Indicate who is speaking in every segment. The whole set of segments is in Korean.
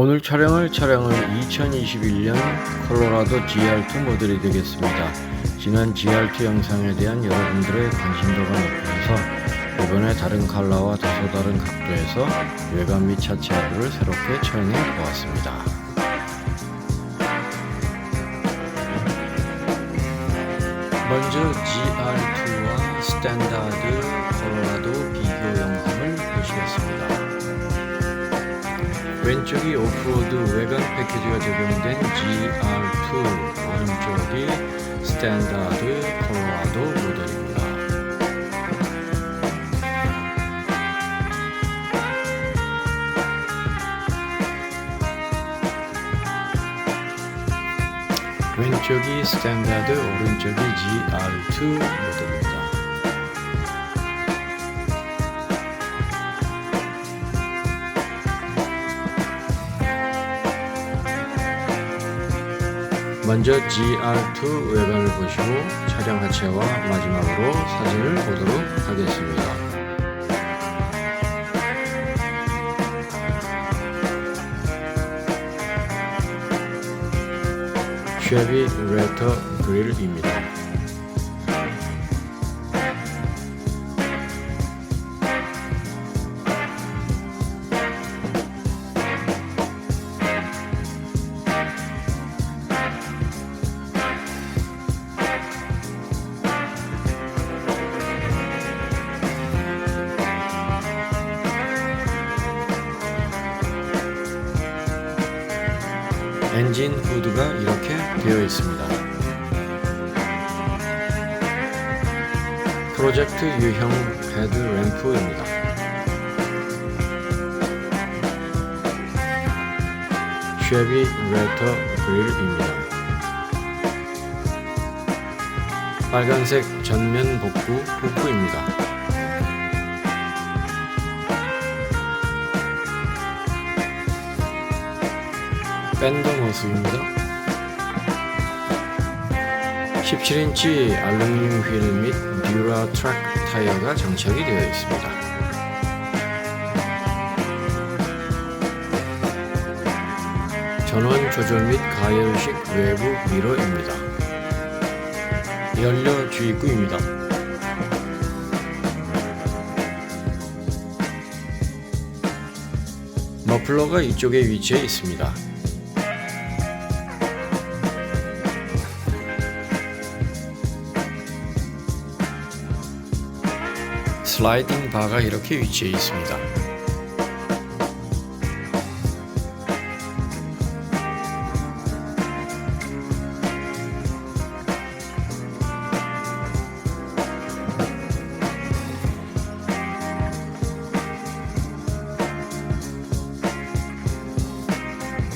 Speaker 1: 오늘 촬영할 차량은 2021년 콜로라도 GR2 모델이 되겠습니다. 지난 GR2 영상에 대한 여러분들의 관심도가 높아서 이번에 다른 컬러와 다소 다른 각도에서 외관 및 차체 하부를 새롭게 촬영해 보았습니다. 먼저 GR2와 스탠다드 콜로라도 비교 영상을 보시겠습니다. 왼쪽이 오프로드 외관 패키지가 적용된 GR2 오른쪽이 스탠다드 콜로라도 모델입니다. 왼쪽이 스탠다드 오른쪽이 GR2 모델입니다. 먼저 GR2 외관을 보시고 차량 하체와 마지막으로 사진을 보도록 하겠습니다. 쉐비 레터 그릴입니다. 엔진 후드가 이렇게 되어 있습니다. 프로젝트 유형 헤드 램프입니다. 쉐비 레터 그릴입니다. 빨간색 전면 복구 후크입니다. 밴더 모습입니다. 17인치 알루미늄 휠및 듀라 트랙 타이어가 장착이 되어 있습니다. 전원 조절 및 가열식 외부 미러입니다. 연료 주입구입니다. 머플러가 이쪽에 위치해 있습니다. 슬라이딩 바가 이렇게 위치해 있습니다.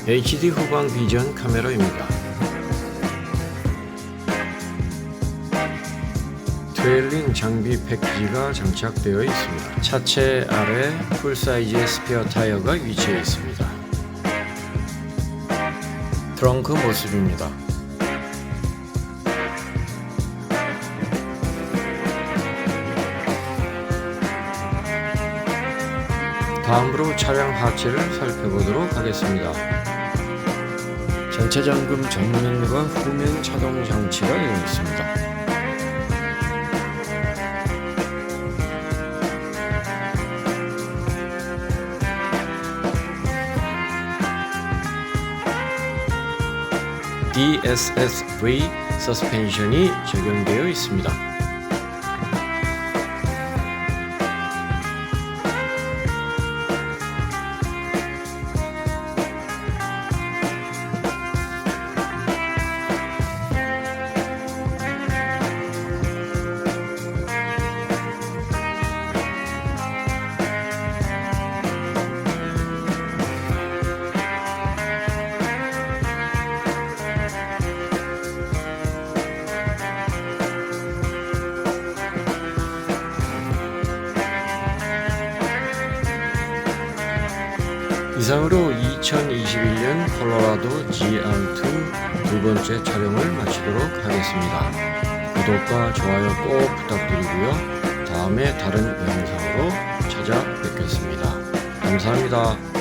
Speaker 1: HD 후방 비전 카메라입니다. 트레일링 장비 패키지가 장착되어 있습니다. 차체 아래 풀사이즈의 스페어 타이어가 위치해 있습니다. 트렁크 모습입니다. 다음으로 차량 하체를 살펴보도록 하겠습니다. 전체 잠금 정면과 후면 차동 장치가 DSS-V 서스펜션이 적용되어 있습니다. 이상으로 2021년 콜로라도 GR2 두 번째 촬영을 마치도록 하겠습니다. 구독과 좋아요 꼭 부탁드리고요. 다음에 다른 영상으로 찾아뵙겠습니다. 감사합니다.